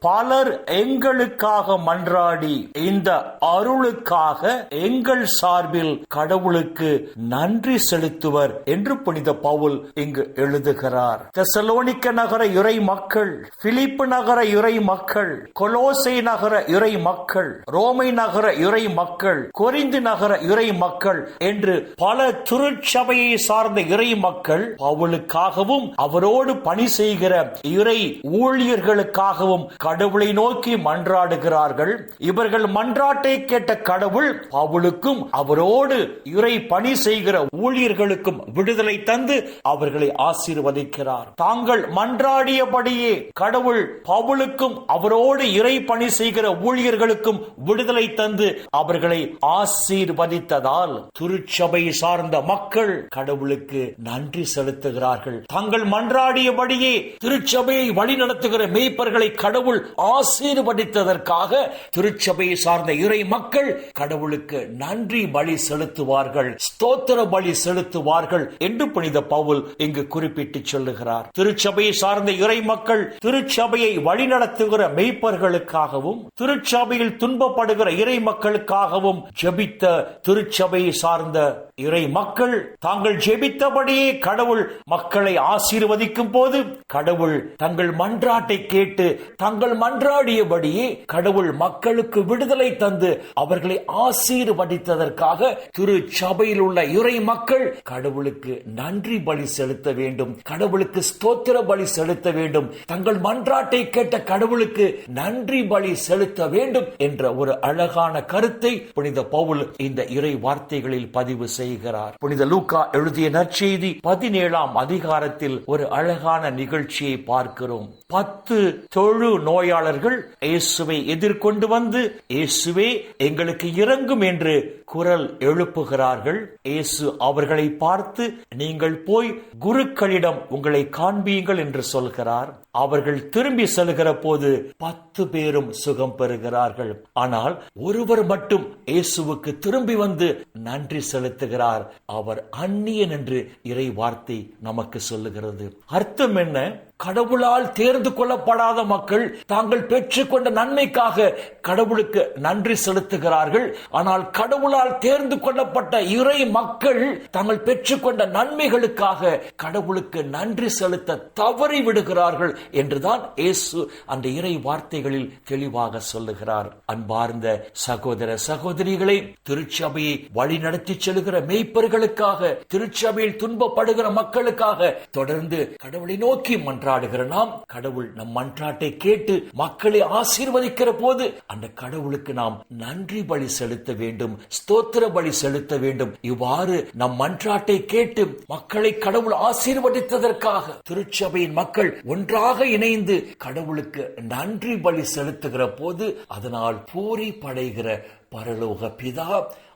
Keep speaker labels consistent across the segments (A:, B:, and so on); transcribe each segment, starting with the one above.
A: பலர் எங்களுக்காக மன்றாடி இந்த அருளுக்காக எங்கள் சார்பில் கடவுளுக்கு நன்றி செலுத்துவர் என்று புனித பவுல் இங்கு எழுதுகிறார். தெசலோனிக்க நகர இறை மக்கள் பிலிப்பு நகர இறை மக்கள் கொலோசை நகர இறை மக்கள் ரோமை நகர இறை மக்கள் கொரிந்து நகர இறை மக்கள் என்று பல திருச்சபையை சார்ந்த இறை மக்கள் பவுலுக்காகவும் அவரோடு பணி செய்கிற இறை ஊழியர்களுக்காகவும் கடவுளை நோக்கி மன்றாடுகிறார்கள். இவர்கள் மன்றாட்டை கேட்ட கடவுள் பவுலுக்கும் அவரோடு இறை பணி செய்கிற ஊழியர்களுக்கும் விடுதலை தந்து அவர்களை ஆசீர்வதிக்கிறார். தாங்கள் மன்றாடியபடியே கடவுள் பவுலுக்கும் அவரோடு இறை பணி செய்கிற ஊழியர்களுக்கும் விடுதலை தந்து அவர்களை ஆசீர்வதித்ததால் திருச்சபை சார்ந்த மக்கள் கடவுளுக்கு நன்றி செலுத்துகிறார்கள். தாங்கள் மன்றாடியபடியே திருச்சபையை வழிநடத்துகிற மேய்ப்பர்களை கடவுள் கடவுள் ஆசீர்வதித்ததற்காக திருச்சபையை சார்ந்த இறை மக்கள் கடவுளுக்கு நன்றி பலி செலுத்துவார்கள் ஸ்தோத்திர பலி செலுத்துவார்கள் என்று புனித பவுல் இங்கு குறிப்பிட்டு சொல்லுகிறார். திருச்சபையை சார்ந்த இறை மக்கள் திருச்சபையை வழிநடத்துகிற மெய்ப்பர்களுக்காகவும் திருச்சபையில் துன்பப்படுகிற இறை மக்களுக்காகவும் ஜெபித்த திருச்சபையை சார்ந்த இறை மக்கள் தாங்கள் ஜெபித்தபடியே கடவுள் மக்களை ஆசீர்வதிக்கும் போது கடவுள் தங்கள் மன்றாட்டை கேட்டு தங்கள் மன்றாடியபடி கடவுள் மக்களுக்கு விடுதலை தந்து அவர்களை ஆசீர்வதித்ததற்காக திரு சபையில் உள்ள இறை மக்கள் கடவுளுக்கு நன்றி பலி செலுத்த வேண்டும். கடவுளுக்கு ஸ்தோத்திர பலி செலுத்த வேண்டும். தங்கள் மன்றாட்டை கேட்ட கடவுளுக்கு நன்றி பலி செலுத்த வேண்டும் என்ற ஒரு அழகான கருத்தை புனித பவுல் இந்த இறை வார்த்தைகளில் பதிவு செய்கிறார். புனித லூக்கா எழுதிய நற்செய்தி பதினேழாம் அதிகாரத்தில் ஒரு அழகான நிகழ்ச்சியை பார்க்கிறோம். பத்து தொழு நோயாளர்கள் இயேசுவை எதிர்கொண்டு வந்து இயேசுவே எங்களுக்கு இறங்கும் என்று குரல் எழுப்புகிறார்கள். இயேசு அவர்களை பார்த்து நீங்கள் போய் குருக்களிடம் உங்களை காண்பியுங்கள் என்று சொல்கிறார். அவர்கள் திரும்பி செல்கிற போது பத்து பேரும் சுகம் பெறுகிறார்கள். ஆனால் ஒருவர் மட்டும் இயேசுவுக்கு திரும்பி வந்து நன்றி செலுத்துகிறார். அவர் அந்நியன் என்று இறை வார்த்தை நமக்கு சொல்லுகிறது. அர்த்தம் என்ன? கடவுளால் தேர்ந்து கொள்ளப்படாத மக்கள் தாங்கள் பெற்றுக்கொண்ட நன்மைக்காக கடவுளுக்கு நன்றி செலுத்துகிறார்கள். ஆனால் கடவுளால் தேர்ந்து கொள்ளப்பட்ட இறை மக்கள் தாங்கள் பெற்றுக்கொண்ட நன்மைகளுக்காக கடவுளுக்கு நன்றி செலுத்த தவறி விடுகிறார்கள் என்றுதான் இயேசு அந்த இறை வார்த்தைகளில் தெளிவாக சொல்லுகிறார். அன்பார்ந்த சகோதர சகோதரிகளை திருச்சபையை வழி நடத்தி செல்கிற மெய்ப்பர்களுக்காக திருச்சபையில் துன்பப்படுகிற மக்களுக்காக தொடர்ந்து கடவுளை நோக்கி மன்ற மன்றாடுகிற நாம் கடவுள் நம் மன்றாட்டை கேட்டு மக்களை ஆசீர்வதிக்கிற போது அந்த கடவுளுக்கு நாம் நன்றி பலி செலுத்த வேண்டும் ஸ்தோத்திர பலி செலுத்த வேண்டும். இவ்வாறு நம் மன்றாட்டை கேட்டு மக்களை கடவுள் ஆசீர்வதித்ததற்காக திருச்சபையின் மக்கள் ஒன்றாக இணைந்து கடவுளுக்கு நன்றி பலி செலுத்துகிற போது அதனால் பூரி படைகிற பரலோக பிதா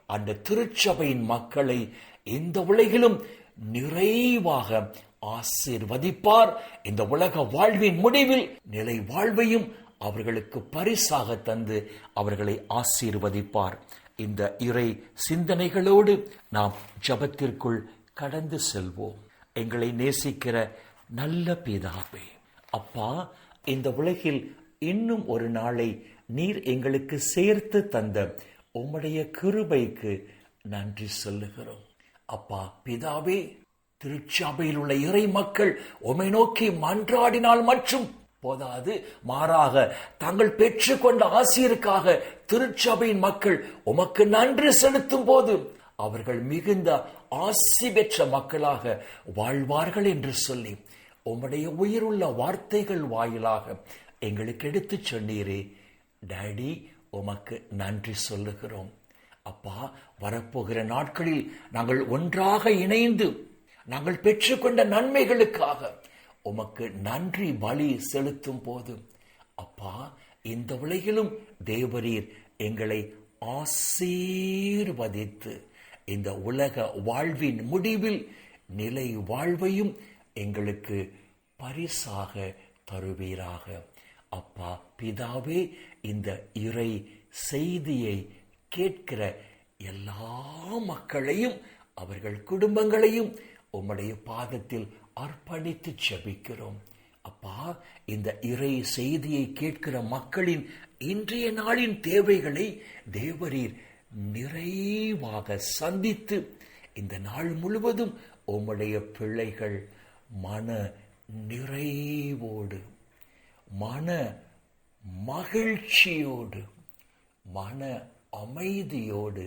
A: அந்த திருச்சபையின் மக்களை இந்த உலகிலும் நிறைவாக ஆசீர்வதிப்பார். இந்த உலக வாழ்வின் முடிவில் நிலை வாழ்வையும் அவர்களுக்கு பரிசாக தந்து அவர்களை ஆசீர்வதிப்பார். இந்த இறை சிந்தனைகளோடு நாம் ஜபத்திற்குள் கடந்து செல்வோம். எங்களை நேசிக்கிற நல்ல பிதாவே அப்பா இந்த உலகில் இன்னும் ஒரு நாளை நீர் எங்களுக்கு சேர்த்து தந்த உம்முடைய கிருபைக்கு நன்றி சொல்லுகிறோம். அப்பா பிதாவே திருச்சபையில் உள்ள இறை மக்கள் உமை நோக்கி மன்றாடினால் மற்றும் போதாது. மாறாக தாங்கள் பெற்றுக்கொண்ட ஆசிரியருக்காக திருச்சபையின் மக்கள் உமக்கு நன்றி செலுத்தும் போது அவர்கள் மிகுந்த ஆசி பெற்ற மக்களாக வாழ்வார்கள் என்று சொல்லி உம்முடைய உயிருள்ள வார்த்தைகள் வாயிலாக எங்களுக்கு எடுத்துச் சொன்னீரே. டேடி உமக்கு நன்றி சொல்லுகிறோம். அப்பா வரப்போகிற நாட்களில் நாங்கள் ஒன்றாக இணைந்து நாங்கள் பெற்றுக்கொண்ட நன்மைகளுக்காக உமக்கு நன்றி பலி செலுத்தும் போது அப்பா இந்த உலகிலும் தேவரீர் எங்களை ஆசீர்வதித்து இந்த உலக வாழ்வின் முடிவில் நிலை வாழ்வையும் எங்களுக்கு பரிசாக தருவீராக. அப்பா பிதாவே இந்த இறை செய்தியை கேட்கிற எல்லா மக்களையும் அவர்கள் குடும்பங்களையும் உம்முடைய பாதத்தில் அர்ப்பணித்து செபிக்கிறோம் அப்பா இந்த இறை செய்தியை கேட்கிற மக்களின் இன்றைய நாளின் தேவைகளை தேவரீர் நிறைவாக சந்தித்து இந்த நாள் முழுவதும் உம்முடைய பிள்ளைகள் மன நிறைவோடு மன மகிழ்ச்சியோடு மன அமைதியோடு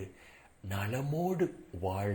A: நலமோடு வாழ